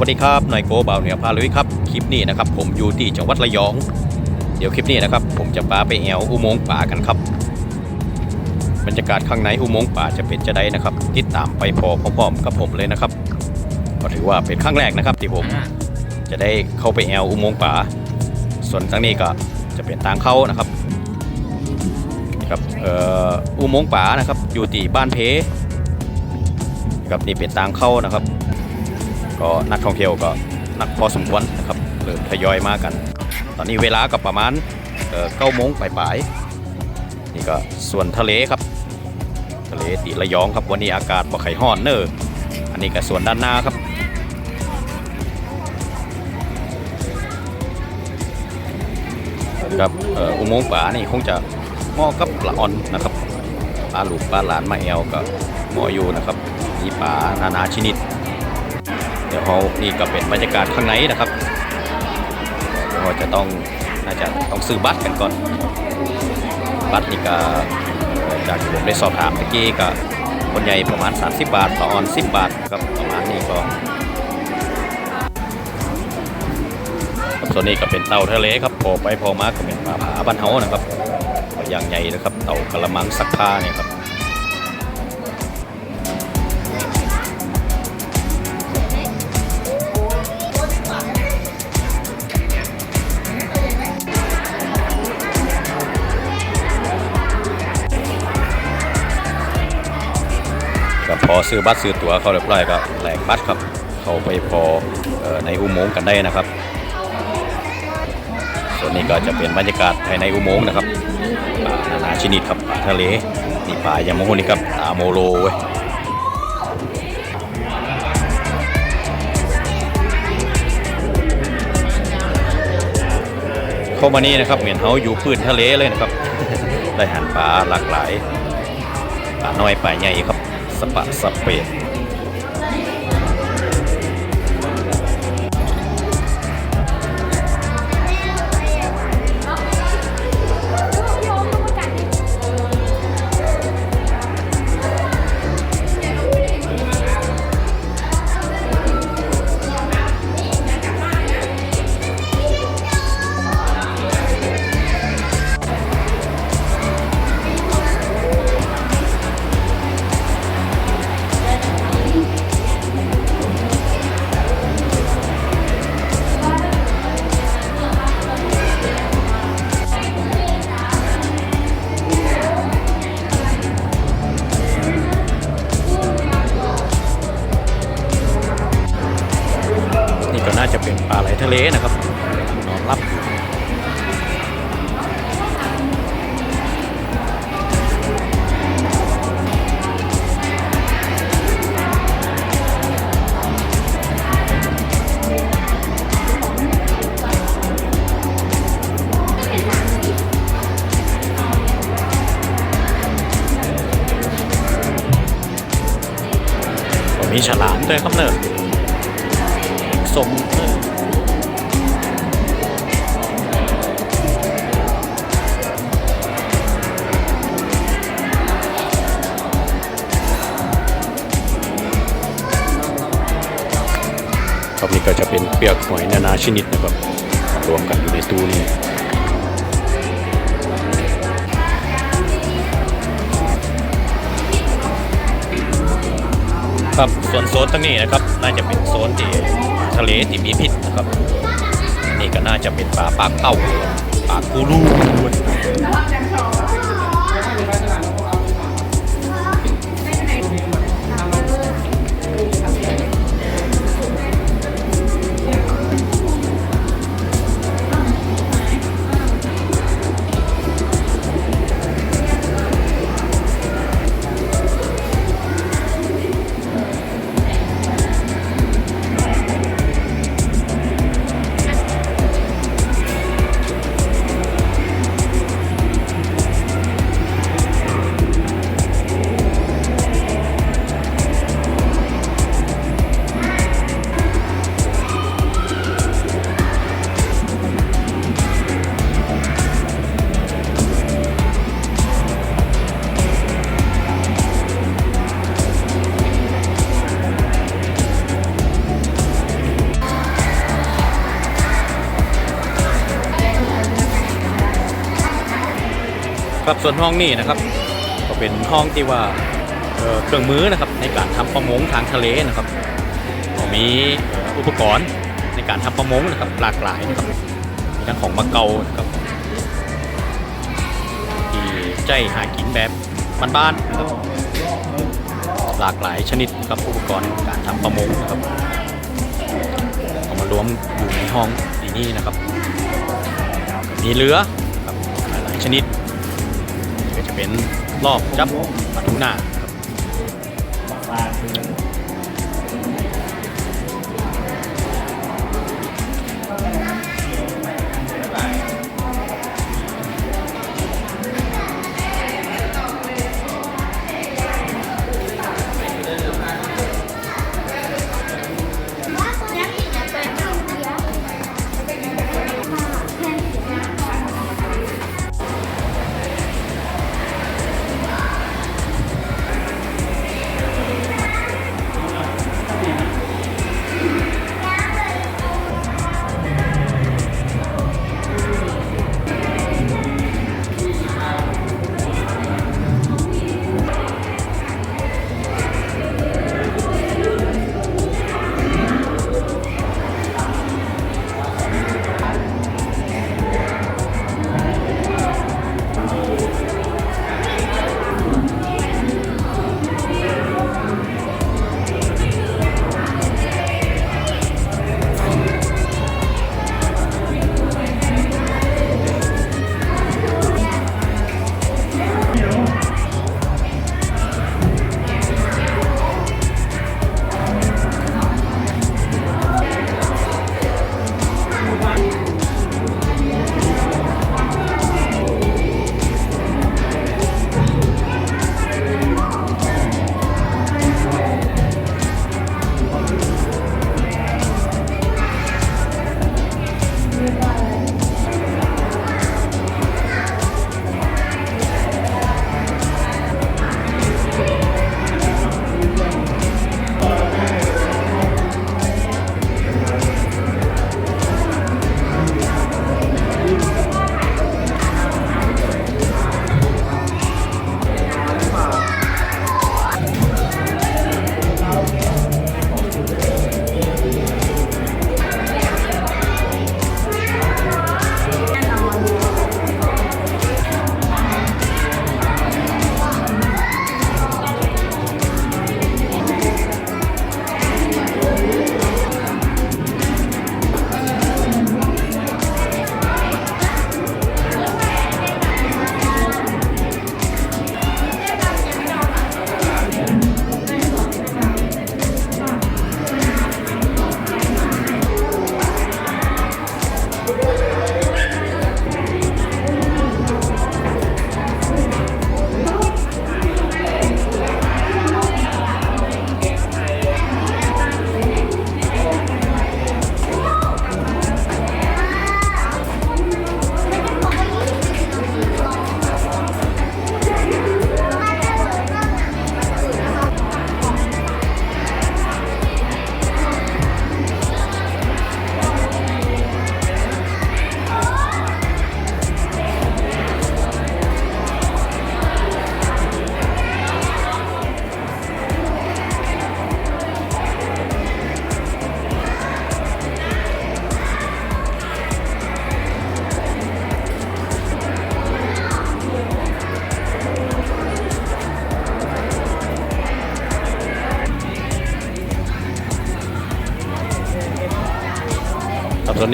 วัสดีครับนายโกบ่าวเหนือพาลุยครับคลิปนี้นะครับ ผมอยู่ที่จังหวัดระยอง เดี๋ยวคลิปนี้นะครับ ผมจะพาไปแอวอุโมงค์ป่ากันครับ บรรยากาศข้างในอุโมงค์ป่าจะเป็นจะได้นะครับติดตามไปพอพร้อมๆกับผมเลยนะครับก็ถือว่าเป็นครั้งแรกนะครับที่ผมจะได้เข้าไปแอวอุโมงค์ป่า ส่วนทางนี้ก็จะเป็นทางเข้านะครับครับเอ่ออุโมงค์ป่านะครับอยู่ที่บ้านเพครับนี่เป็นทางเข้านะครับ ก็นักท่องเที่ยวก็นักพอสมควรนะครับเริ่มทยอยมากัน ตอนนี้เวลาก็ประมาณเก้าโมงปลายๆนี่ก็ส่วนทะเลครับ ทะเลตีระยองครับวันนี้อากาศบ่ไข่ห้อนเนออันนี้ก็ส่วนด้านหน้าครับครับอ,อ,อุโมงค์ป่านี่คงจะเหมาะกับปลาอ่อนนะครับปลาหลุกปลาหลานมาแอลก็เหมาะอยู่นะครับมีปลานานาชนิด ดี๋ยวเขานี่ก็เป็นบรรยากาศข้างในนะครับเดี๋ยวเราจะต้องน่าจะต้องซื้อบัตรกันก่อน บัตรนี่ก็อ่อจากที่ผมได้สอบถามเมื่อกี้ก็คนใหญ่ประมาณ 30 บาท ต่อออน 10 บาทครับประมาณนี้ก็ส่วนนี้ก็เป็นเต่าทะเลครับพอไปพอมาก็เป็นปลาผาบ้านเฮานะครับอย่างใหญ่นะครับ เต่ากระมังซักผ้าเนี่ยครับ พอซื้อบัตรซื้อตั๋วเขาเรียบร้อยก็แหลกบัตรครับ เข้าไปพอออในอุโมงค์กันได้นะครับ ส่วนนี้ก็จะเป็นบรรยากาศภายในอุโมงค์นะครับปลานานาชนิดครับปลาทะเลนี่ปลายาโมโหนี่ครับตาโมโลเว้ยเข้ามานี่นะครับเหมือนเขาอยู่พื้นทะเลเลยนะครับได้หันปลาหลากหลายปลาน้อยปลาใหญ่ครับ สปะสเปด เลนะครับนอนรับอยู่มีฉลามด้วยครับเนอะสมเนอะ ครับนี่ก็จะเป็นเปลือกหอยนานาชนิดนะครับรวมกันอยู่ในตู้นี้ครับส่วนโซนตรงนี้นะครับ น่าจะเป็นโซนที่ทะเลที่มีพิษนะครับ นี่ก็น่าจะเป็นปลาปากเต้าปลากูรู ครับส่วนห้องนี้นะครับ ก็เป็นห้องที่ว่าเเครื่องมือนะครับในการทำประมงทางทะเลนะครับก็มีอุปกรณ์ในการทำประมงนะครับหลากหลายนะครับมีทั้งของมาเกานะครับที่ใจหากินแบบบ้านๆนะครับหลากหลายชนิดครับอุปกรณ์การทำประมงนะครับเอามารวมอยู่ในห้องนี่นะครับมีเรือครับหลายชนิด เป็นรอบจับปลาทูน่าครับ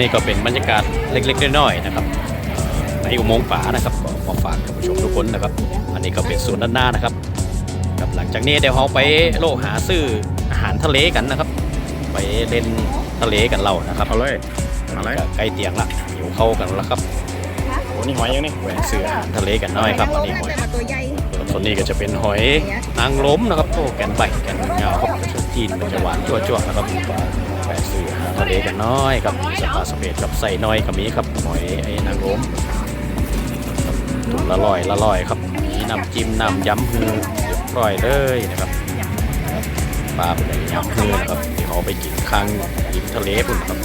นนี้ก็เป็นบรรยากาศเล็กๆน้อยๆนะครับในอุโมงค์ป่านะครับก็มาฝากท่านผู้ชมทุกคนนะครับ อันนี้ก็เป็นส่วนด้านหน้านะครับครับหลังจากนี้เดี๋ยวเราไปโลหาซื้ออาหารทะเลกันนะครับ ไปเล่นทะเลกันเรานะครับเอาเลยเอาเลยก็ใกล้เตียงละหิวเข้ากันแล้วครับโอ้นี่หอยยังนี่แหวนซื้ออาหารทะเลกันหน้อยครับอันนี้หอยตัวใหญ่ส่วนนี้ก็จะเป็นหอยนางล้มนะครับโอ้แกนใบแกนยาวครับส่วนจีนมันจะหวานจั่วๆนะครับ แปะซื้ออาหาทะเลกันน้อยครับสปาสเปดกับใส่น้อยกับมีครับหอยไอ้นางล้มถุงละลอยละลอยครับมีน้ำจิ้มน้ำยำฮือเรียบร้อยเลยนะครับปลาเป็นยำฮือนะครับที่เขาเอาไปกินข้างริมทะเลพุ่นครับ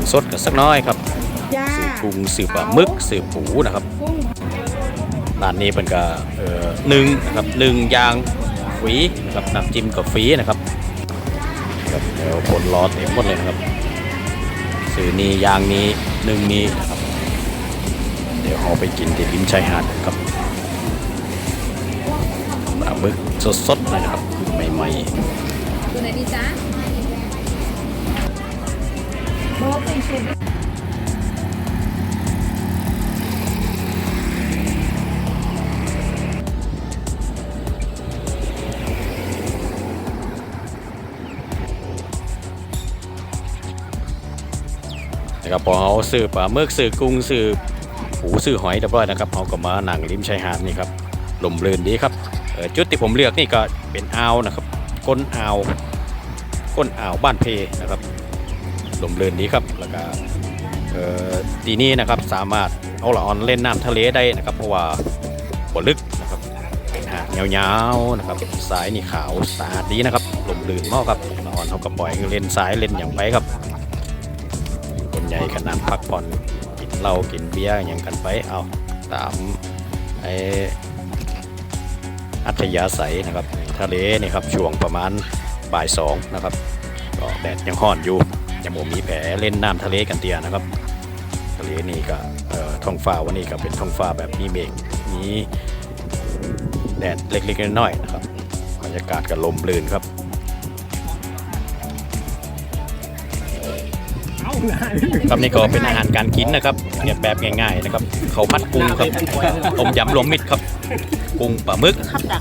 ารสดกันสักหน้อยครับจ้าสื่อกุ้งสื่อปลาหมึกสื่อปูนะครับกุ้งร้านนี้เป็นก็เอ่อหนึ่งนะครับหนึ่งยางฟรีนะครับน้ำจิ้มกับฟรีนะครับครับเดี๋ยวคนรอเต็มหมดเลยนะครับสื่อนี้ยางนี้หนึ่งนี้นะครับเดี๋ยวเอาไปกินที่ริมชายหาดครับปลาหมึกสดๆเลยนะครับใหม่ๆตัวไหนดีจ๊ะ นะครับพอเขาซื้อปลาหมึกซื้อกุ้งซื้อปูซื้อหอยเรียบร้อยนะครับเขาก็มาหนังริมชายหาดนี่ครับลมเรื่นดีครับจุดที่ผมเลือกนี่ก็เป็นอ่าวนะครับก้นอ่าวก้นอ่าวบ้านเพนะครับ ลมรื่นดีครับแล้วก็เอ่อทีนี้นะครับสามารถเอาละออนเล่นน้ำทะเลได้นะครับ เพราะว่าบ่ลึกนะครับเป็นหาดยาวๆนะครับสายนี่ขาวสะอาดดีนะครับลมลื่นมากครับละออนเขาก็ปล่อยเล่นสายเล่นอย่างไปครับคนใหญ่ขนาดพักผ่อนกินเหล้ากินเบียร์อย่างกันไปเอาตามไออัธยาศัยนะครับทะเลนี่ครับช่วงประมาณบ่ายสองนะครับก็แดดยังห้อนอยู่ ยังบ่มีแผลเล่นน้ำทะเลกันเตียนะครับ ทะเลนี่ก็เอ่อท้องฟ้าวันนี้ก็เป็นท้องฟ้าแบบมีเมฆมีแดดเล็กๆน้อยๆนะครับบรรยากาศก็ลมลื่นครับครับนี่ก็เป็นอาหารการกินนะครับเนี่ยแบบง่ายๆนะครับเขาวพัดกุ้งครับต้มยำรวมมิตรครับกุ้งปลาหมึก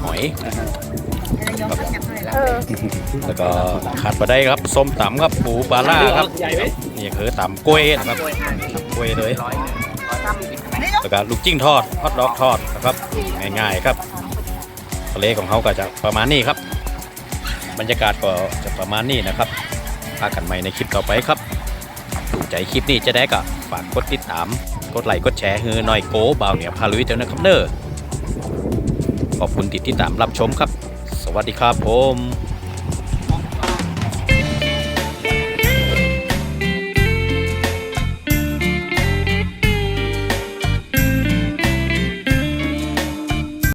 หอย แล้วก็ขาดไปได้ครับส้มตำครับปูปลาล่าครับนี่คือตำกล้วยนะครับตำกล้วยเลยแล้วก็ลูกจิ้งทอดฮอทดอกทอดนะครับง่ายๆครับทะเลของเขาก็จะประมาณนี้ครับ บรรยากาศก็จะประมาณนี้นะครับพากันใหม่ในคลิปต่อไปครับถูกใจคลิปนี้จะได้ก็ฝากกดติดตาม กดไลค์กดแชร์ฮือหน่อยโกบ่าวเหนียวพาลุยเจ้านะครับเด้อขอบคุณติดติดตามรับชมครับส วัสดีครับผม